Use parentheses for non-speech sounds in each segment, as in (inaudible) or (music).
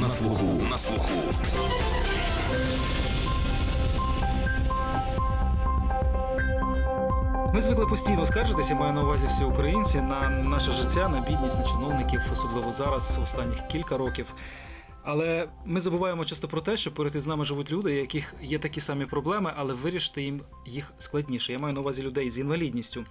на слуху. На слуху. Ми звикли постійно скаржитися, маю на увазі всі українці, на наше життя, на бідність, на чиновників, особливо зараз, останніх кілька років. Але ми забуваємо часто про те, що поряд із нами живуть люди, яких є такі самі проблеми, але вирішити їм їх складніше. Я маю на увазі людей з інвалідністю.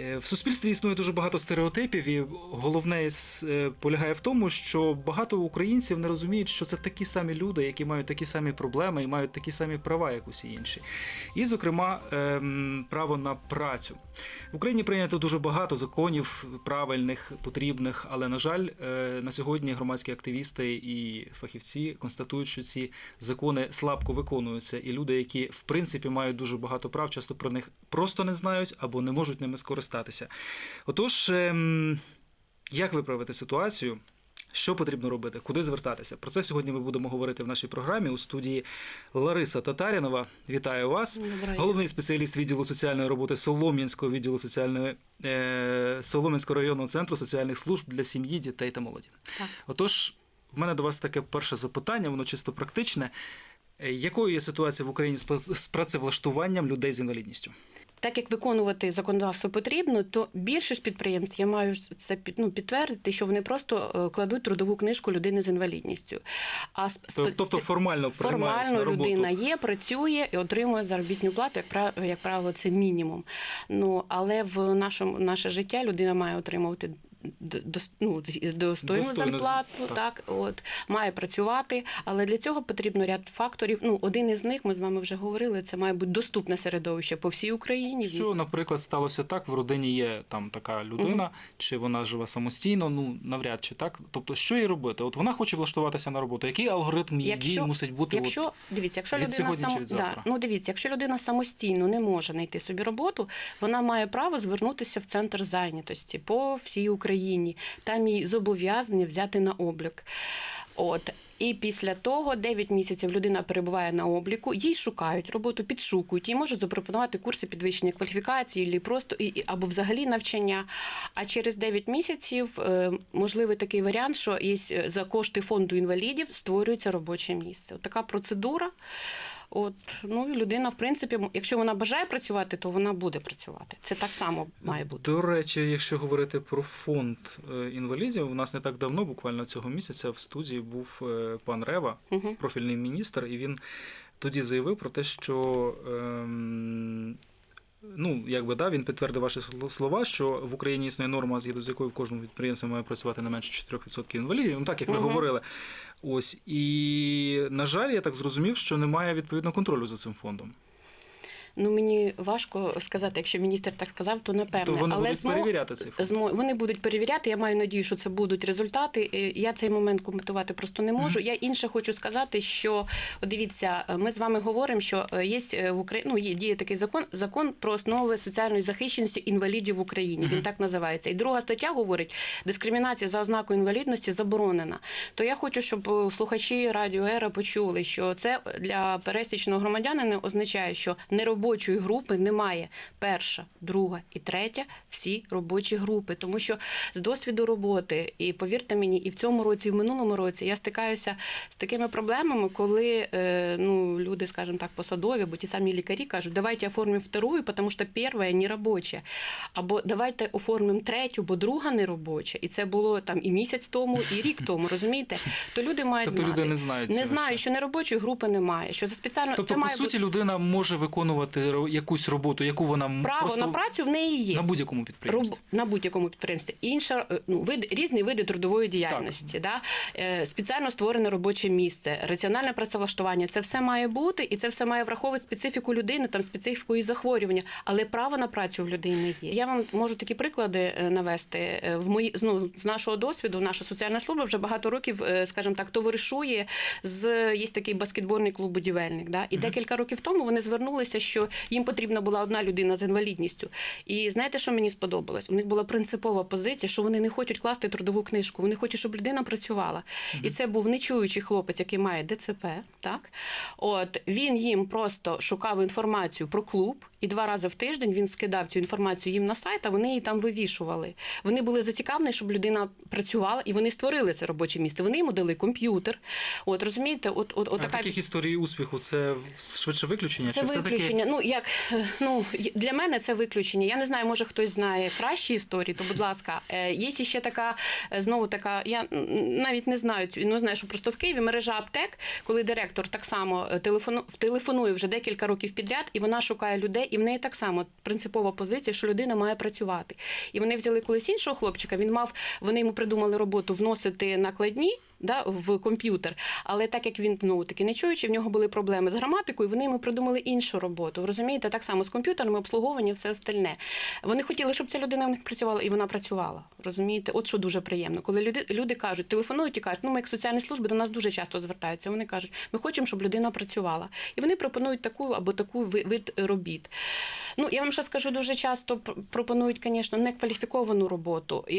Е, В суспільстві існує дуже багато стереотипів, і головне е, полягає в тому, що багато українців не розуміють, що це такі самі люди, які мають такі самі проблеми і мають такі самі права, як усі інші. І, зокрема, ем, право на працю. В Україні прийнято дуже багато законів правильних, потрібних, але на жаль, е, на сьогодні громадські активісти і фахівці констатують, що ці закони слабко виконуються, і люди, які в принципі мають дуже багато прав, часто про них просто не знають або не можуть ними скористатися. Отож, ем, як виправити ситуацію? Що потрібно робити? Куди звертатися? Про це сьогодні ми будемо говорити в нашій програмі у студії Лариса Татарінова. Вітаю вас. Доброго Головний спеціаліст відділу соціальної роботи Солом'янського відділу соціальної е, Солом'янського районного центру соціальних служб для сім'ї, дітей та молоді. Так. Отож, в мене до вас таке перше запитання, воно чисто практичне. Е, Якою є ситуація в Україні з працевлаштуванням людей з інвалідністю? Так як виконувати законодавство потрібно, то більшість підприємств я маю це ну, підтвердити, що вони просто е, кладуть трудову книжку людини з інвалідністю. А сп- Тобто формально Формально на роботу. людина є, працює і отримує заробітну плату, як як правило, це мінімум. Ну але в нашому наше життя людина має отримувати. Д- дос- ну, достойну зарплату, так. так. от має працювати, але для цього потрібно ряд факторів. Ну, один із них ми з вами вже говорили. Це має бути доступне середовище по всій Україні. Що, наприклад, сталося так, в родині є там така людина, чи вона живе самостійно, ну навряд чи так. Тобто, що їй робити? От вона хоче влаштуватися на роботу. Який алгоритм її дій мусить бути? Якщо от, дивіться, якщо від людина сьогодні чи від завтра? да, ну дивіться, якщо людина самостійно не може знайти собі роботу, вона має право звернутися в центр зайнятості по всій Україні. Там їй зобов'язані взяти на облік. От. І після того 9 місяців людина перебуває на обліку, їй шукають роботу, підшукують, їй можуть запропонувати курси підвищення кваліфікації, просто або взагалі навчання. А через 9 місяців е, можливий такий варіант, що є е, за кошти фонду інвалідів створюється робоче місце. От така процедура. От ну людина, в принципі, якщо вона бажає працювати, то вона буде працювати. Це так само має бути. До речі, якщо говорити про фонд е, інвалідів, у нас не так давно, буквально цього місяця, в студії був е, пан Рева, угу. профільний міністр, і він тоді заявив про те, що. Ем, Ну, якби да, він підтвердив ваші слова, що в Україні існує норма, згідно з якою в кожному підприємстві має працювати не менше 4% інвалідів. Ну так як ви Мгм. говорили. Ось і на жаль, я так зрозумів, що немає відповідного контролю за цим фондом. Ну мені важко сказати, якщо міністр так сказав, то напевне. То вони Але будуть змо- перевіряти цей змо- Вони будуть перевіряти. Я маю надію, що це будуть результати. Я цей момент коментувати просто не можу. Я інше хочу сказати, що от дивіться, ми з вами говоримо, що е, є е, в Україні ну, є діє такий закон, закон про основи соціальної захищеності інвалідів в Україні. Він так називається. І друга стаття говорить, дискримінація за ознакою інвалідності заборонена. То я хочу, щоб е, слухачі радіо Ера почули, що це для пересічного громадянина означає, що неробочої групи немає. Перша, друга і третя всі робочі групи. Тому що з досвіду роботи, і повірте мені, і в цьому році, і в минулому році я стикаюся з такими проблемами, коли е, ну, люди, скажімо так, посадові, або ті самі лікарі кажуть, давайте оформимо вторую, тому що перша не робоча. Або давайте оформимо третю, бо друга не робоча. І це було там і місяць тому, і рік (laughs) тому. Розумієте? То люди мають Тобто знати. люди не знають не знають, що неробочої групи немає. Що за спеціально Тобто, це по має суті, бути людина може виконувати ро- якусь роботу, яку вона право просто на працю в неї є. на будь-якому підприємстві. Роб- на будь-якому підприємстві. Інша е, ну, вид, різні види трудової діяльності. Да? Е, спеціально створене робоче місце, раціональне працевлаштування. Це все має бути, і це все має враховувати специфіку людини, там специфіку її захворювання. Але право на працю в людини є. Я вам можу такі приклади е, навести. В мої ну, з нашого досвіду, наша соціальна служба вже багато років, скажімо так, товаришує з є такий баскетбольний клуб будівельник. Да? І декілька років тому вони звернулися, що що їм потрібна була одна людина з інвалідністю. І знаєте, що мені сподобалось? У них була принципова позиція, що вони не хочуть класти трудову книжку, вони хочуть, щоб людина працювала. І це був нечуючий хлопець, який має ДЦП. Так от він їм просто шукав інформацію про клуб. І два рази в тиждень він скидав цю інформацію їм на сайт, а вони її там вивішували. Вони були зацікавлені, щоб людина працювала, і вони створили це робоче місце. Вони йому дали комп'ютер. От розумієте, от, от, от а така таких історій успіху це швидше виключення? це чи виключення. Ну як е, ну для мене це виключення. Я не знаю, може хтось знає кращі історії, то будь ласка, Е, є ще така е, знову така. Я навіть не знаю, ну знаю, що просто в Києві мережа аптек, коли директор так само телефону телефонує вже декілька років підряд, і вона шукає людей, і в неї так само принципова позиція, що людина має працювати. І вони взяли колись іншого хлопчика. Він мав, вони йому придумали роботу вносити накладні. Да, в комп'ютер, але так як він ну таки не чуючи, в нього були проблеми з граматикою. Вони йому придумали іншу роботу. Розумієте, так само з комп'ютерами, обслуговування, все остальне. Вони хотіли, щоб ця людина в них працювала, і вона працювала. Розумієте, от що дуже приємно. Коли люди, люди кажуть, телефонують і кажуть, ну ми як соціальні служби до нас дуже часто звертаються. Вони кажуть, ми хочемо, щоб людина працювала. І вони пропонують таку або таку вид робіт. Ну я вам ще скажу, дуже часто пропонують, звісно, некваліфіковану роботу і,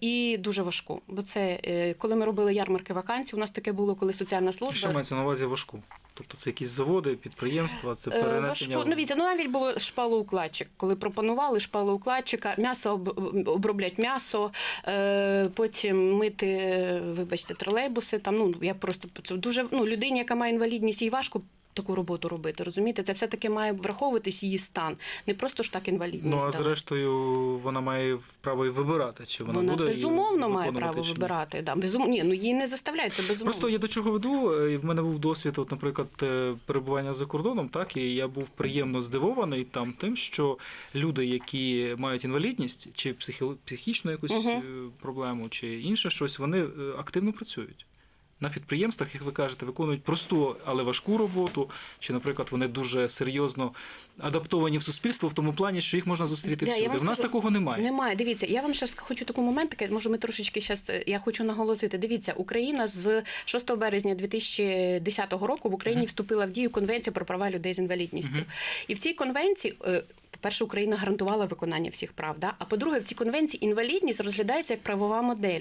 і дуже важку. Бо це е, коли ми робили ярмарки вакансій, у нас таке було, коли соціальна служба. Що мається на увазі важку? Тобто це якісь заводи, підприємства, це Е, перенесення. Важко. Ну, віця, ну навіть було шпалоукладчик. Коли пропонували шпалоукладчика, м'ясо об- оброблять м'ясо, е, потім мити, вибачте, тролейбуси. Там ну я просто це дуже ну людині, яка має інвалідність, їй важко. Таку роботу робити, розумієте? Це все таки має враховуватись її стан, не просто ж так інвалідність. Ну а зрештою вона має право і вибирати, чи вона, вона буде безумовно має право чи вибирати. Да, безум... Ні, ну її не заставляють, це безумовно. Просто я до чого веду. е, В мене був досвід, от, наприклад, е, перебування за кордоном, так і я був приємно здивований там тим, що люди, які мають інвалідність чи психі- психічну якусь е, проблему, чи інше щось, вони активно працюють. На підприємствах, як ви кажете, виконують просту, але важку роботу. Чи, наприклад, вони дуже серйозно адаптовані в суспільство в тому плані, що їх можна зустріти Да, всюди. В нас скажу, такого немає. Немає. Дивіться, я вам ще хочу таку момент, таке, може, ми трошечки зараз, я хочу наголосити. Дивіться, Україна з 6 березня 2010 року в Україні Мгм. вступила в дію Конвенція про права людей з інвалідністю. Мгм. І в цій конвенції. е, По-перше, Україна гарантувала виконання всіх прав. Да? А по-друге, в цій конвенції інвалідність розглядається як правова модель.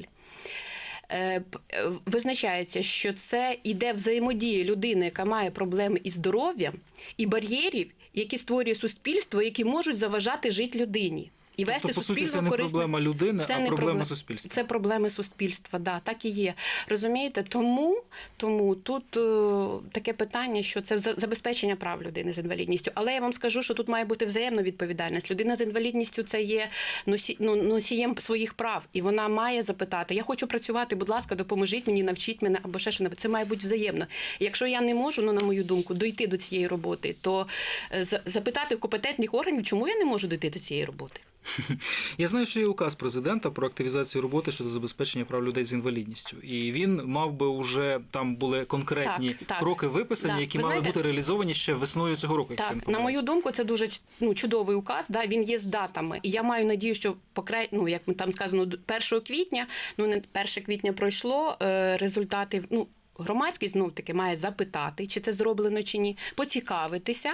Е, е, Визначається, що це іде взаємодія людини, яка має проблеми із здоров'ям, і бар'єрів, які створює суспільство, які можуть заважати жити людині. І вести Тобто, по суті, це не корисне. проблема людини, Це а не проблема проблема. суспільства. Це проблеми суспільства, да, так і є. Розумієте? Тому, тому тут е, таке питання, що це за- забезпечення прав людини з інвалідністю. Але я вам скажу, що тут має бути взаємна відповідальність. Людина з інвалідністю це є носі, ну, носієм своїх прав, і вона має запитати: Я хочу працювати, будь ласка, допоможіть мені, навчіть мене або ще що Це має бути взаємно. Якщо я не можу, ну на мою думку, дойти до цієї роботи, то е, запитати в компетентних органів, чому я не можу дойти до цієї роботи. (laughs) Я знаю, що є указ президента про активізацію роботи щодо забезпечення прав людей з інвалідністю, і він мав би вже там були конкретні Так, так. кроки виписані, Да. які Ви мали знаєте- бути реалізовані ще весною цього року. якщо я Так, не на мою думку, це дуже ну, чудовий указ. Да, він є з датами. І я маю надію, що покра... ну, як там сказано, д- 1 квітня, ну не 1 квітня пройшло, е, результати. Ну, Громадськість знов таки має запитати, чи це зроблено чи ні, поцікавитися.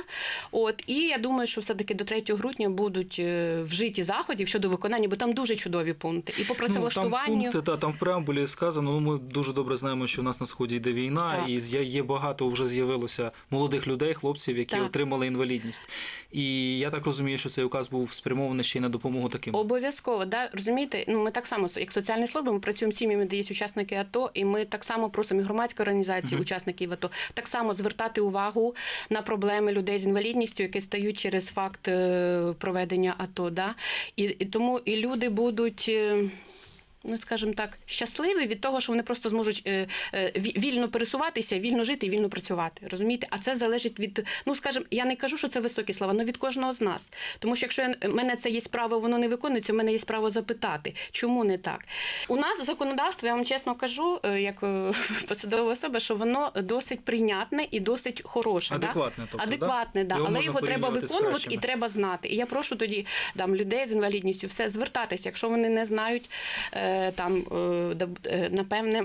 От і я думаю, що все таки до 3 грудня будуть е, вжиті заходів щодо виконання, бо там дуже чудові пункти. І по Ну, там пункти, та, там в преамбулі сказано, ну ми дуже добре знаємо, що у нас на сході йде війна, Так. і є багато вже з'явилося молодих людей, хлопців, які Так. отримали інвалідність. І я так розумію, що цей указ був спрямований ще й на допомогу таким. Обов'язково, да розумієте, ну ми так само як соціальні служби, ми працюємо з сім'ями, де є учасники АТО, і ми так само просимо і громадські організації, Мгм. учасників АТО, так само звертати увагу на проблеми людей з інвалідністю, які стають через факт е, проведення АТО. Да? І, і тому і люди будуть. Е, Ну, скажімо так, щасливі від того, що вони просто зможуть е, е, вільно пересуватися, вільно жити і вільно працювати. Розумієте? А це залежить від, ну скажімо, я не кажу, що це високі слова, але від кожного з нас. Тому що якщо я, мене це є право, воно не виконується, в мене є право запитати, чому не так. У нас законодавство, я вам чесно кажу, е, як е, (laughs) посадова особа, що воно досить прийнятне і досить хороше. да? Адекватне, тобто, Адекватне, да? Його але його треба виконувати і треба знати. І я прошу тоді там людей з інвалідністю все звертатися, якщо вони не знають е, там е, е, напевне.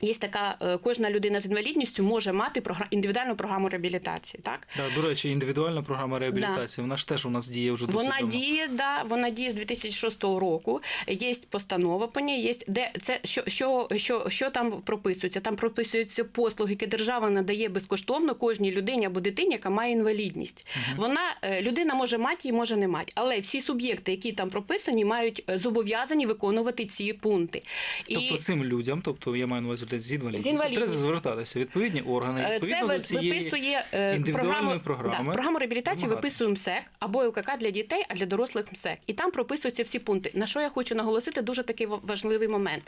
Є така е, кожна людина з інвалідністю може мати індивідуальну програму реабілітації. Так Да, до речі, індивідуальна програма реабілітації, вона ж теж у нас діє вже досить вона давно. діє, да, вона діє з 2006 року. Є постанова по ній, є де це що, що, що, що там прописується? Там прописуються послуги, які держава надає безкоштовно кожній людині або дитині, яка має інвалідність. Вона е, людина може мати і може не мати, але всі суб'єкти, які там прописані, мають е, зобов'язані виконувати ці пункти. Тобто цим людям, тобто я маю на увазі людей з інвалідністю, З інвалідністю. треба звертатися відповідні органи, Е, відповідно Це до цієї виписує е, програму, програми. Да, програму реабілітації виписує МСЕК або ЛКК для дітей, а для дорослих МСЕК. І там прописуються всі пункти. На що я хочу наголосити, дуже такий важливий момент.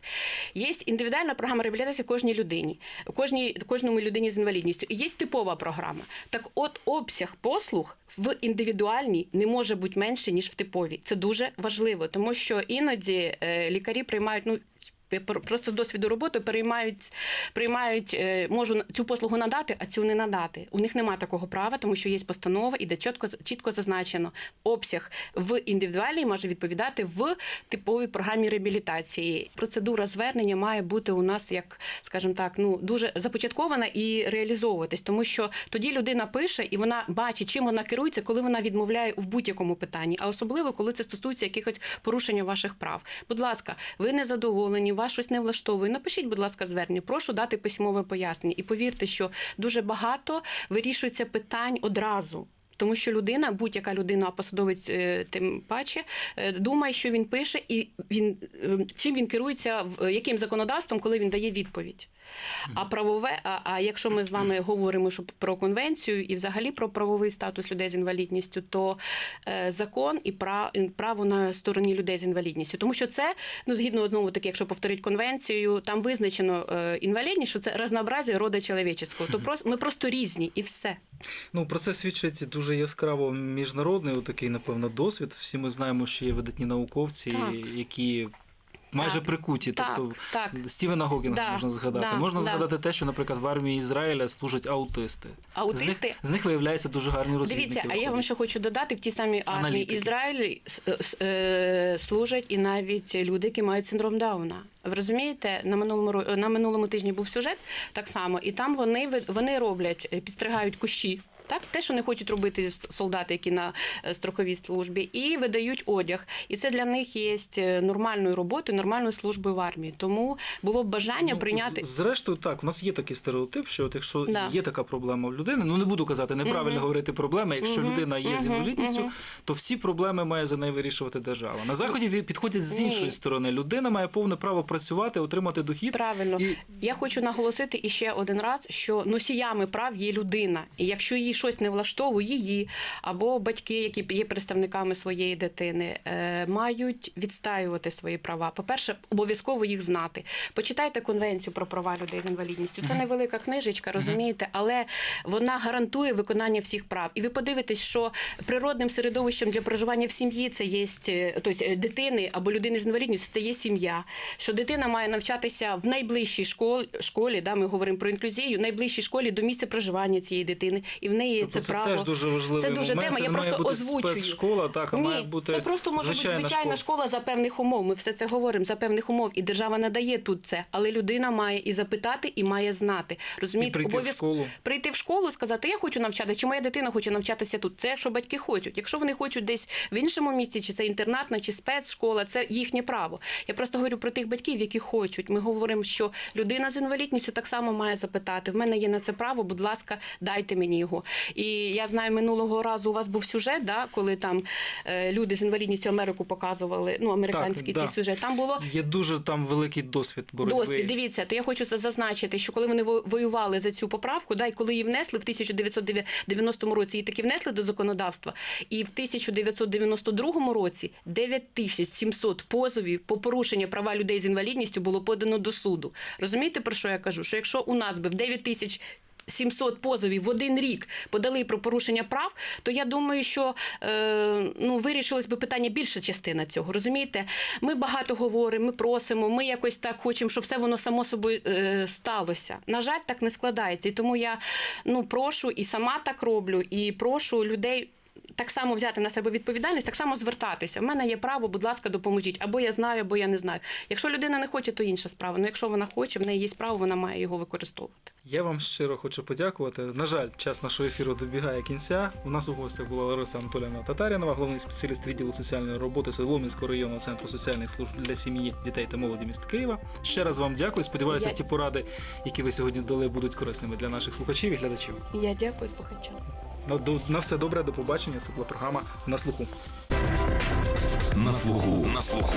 Є індивідуальна програма реабілітації кожній людині, кожній, кожному людині з інвалідністю. І є типова програма. Так от обсяг послуг в індивідуальній не може бути менше, ніж в типовій. Це дуже важливо, тому що іноді е, лікарі приймають, ну, Просто з досвіду роботи переймають, приймають, е, можу цю послугу надати, а цю не надати. У них немає такого права, тому що є постанова і де чітко чітко зазначено обсяг в індивідуальній може відповідати в типовій програмі реабілітації. Процедура звернення має бути у нас, як скажімо так, ну дуже започаткована і реалізовуватись, тому що тоді людина пише і вона бачить, чим вона керується, коли вона відмовляє в будь-якому питанні, а особливо коли це стосується якихось порушення ваших прав. Будь ласка, ви не задоволені, вас щось не влаштовує. Напишіть, будь ласка, звернення. Прошу дати письмове пояснення. І повірте, що дуже багато вирішується питань одразу. Тому що людина, будь-яка людина, а посадовець е, тим паче, е, думає, що він пише, і він е, чим він керується, яким законодавством, коли він дає відповідь. А правове, а, а якщо ми з вами говоримо що про конвенцію і взагалі про правовий статус людей з інвалідністю, то е, закон і пра- право на стороні людей з інвалідністю, тому що це ну згідно знову таки, якщо повторити конвенцію, там визначено е, інвалідність, що це разнообразие рода чоловічого. То (laughs) просто ми просто різні і все. Ну про це свідчить дуже яскраво міжнародний такий, напевно, досвід. Всі ми знаємо, що є видатні науковці, Так. які. Майже Так. прикуті, Так, тобто так. Стівена Гокінга Да, можна згадати. да, можна да. згадати те, що, наприклад, в армії Ізраїля служать аутисти. Аутисти? З них, з них виявляється дуже гарні розвідники. Дивіться, а я вам виходять. ще хочу додати: в тій самій армії Аналітики. Ізраїлі с- е, служать і навіть люди, які мають синдром Дауна. Ви розумієте, на минулому на минулому тижні був сюжет так само, і там вони вони роблять, е, підстригають кущі. Так, те, що не хочуть робити солдати, які на е, строковій службі, і видають одяг. І це для них є е, нормальною роботою, нормальною службою в армії. Тому було б бажання Ну, прийняти. Зрештою, так, у нас є такий стереотип, що от якщо Да. є така проблема в людини, ну не буду казати, неправильно Мгм. говорити проблема. Якщо Мгм, людина є з інвалідністю, мгм. то всі проблеми має за неї вирішувати держава. На заході підходять з Ні. іншої сторони. Людина має повне право працювати, отримати дохід. Правильно. І Я хочу наголосити іще один раз, що носіями прав є людина. І якщо їй щось не влаштовує, її або батьки, які є представниками своєї дитини, е, мають відстаювати свої права. По-перше, обов'язково їх знати. Почитайте конвенцію про права людей з інвалідністю. Це невелика книжечка, розумієте, але вона гарантує виконання всіх прав. І ви подивитесь, що природним середовищем для проживання в сім'ї це є е, тобто, е, дитини або людини з інвалідністю, це є сім'я. Що дитина має навчатися в найближчій школі, школі да, ми говоримо про інклюзію, найближчій школі до місця проживання цієї дитини. І в неї тобто це, це право. теж дуже важливий Це дуже момент. тема, Це я просто бути озвучую. спецшкола, так, а Ні, має бути це просто може звичайна бути звичайна школа. за певних умов. Ми все це говоримо за певних умов, і держава надає тут це. Але людина має і запитати, і має знати. Розумієте, обов'язково прийти в школу, сказати, я хочу навчатися, чи моя дитина хоче навчатися тут. Це якщо батьки хочуть. Якщо вони хочуть десь в іншому місці, чи це інтернатна, чи спецшкола, це їхнє право. Я просто говорю про тих батьків, які хочуть. Ми говоримо, що людина з інвалідністю так само має запитати. В мене є на це право, будь ласка, дайте мені його. І я знаю, минулого разу у вас був сюжет, да, коли там е, люди з інвалідністю Америку показували, ну американський Так, цей да. сюжет. Там було Є дуже там великий досвід боротьби. Досвід, дивіться, то я хочу за- зазначити, що коли вони во- воювали за цю поправку, да, і коли її внесли в 1990 році, її таки внесли до законодавства, і в 1992 році 9700 позовів по порушення права людей з інвалідністю було подано до суду. Розумієте, про що я кажу? Що якщо у нас би в 9000 700 позовів в один рік подали про порушення прав, то я думаю, що е, ну, вирішилось би питання більша частина цього. Розумієте? Ми багато говоримо, ми просимо, ми якось так хочемо, щоб все воно само собою е, сталося. На жаль, так не складається. І тому я ну, прошу і сама так роблю, і прошу людей. Так само взяти на себе відповідальність, так само звертатися. У мене є право, будь ласка, допоможіть. Або я знаю, або я не знаю. Якщо людина не хоче, то інша справа. Ну якщо вона хоче, в неї є право, вона має його використовувати. Я вам щиро хочу подякувати. На жаль, час нашого ефіру добігає кінця. У нас у гостях була Лариса Анатоліївна Татарінова, головний спеціаліст відділу соціальної роботи Соломінського районного центру соціальних служб для сім'ї, дітей та молоді міста Києва. Ще раз вам дякую. Сподіваюся, Я- ті поради, які ви сьогодні дали, будуть корисними для наших слухачів і глядачів. Я дякую слухачам. До- на все добре, до побачення. Це була програма на слуху. На слуху. На слуху.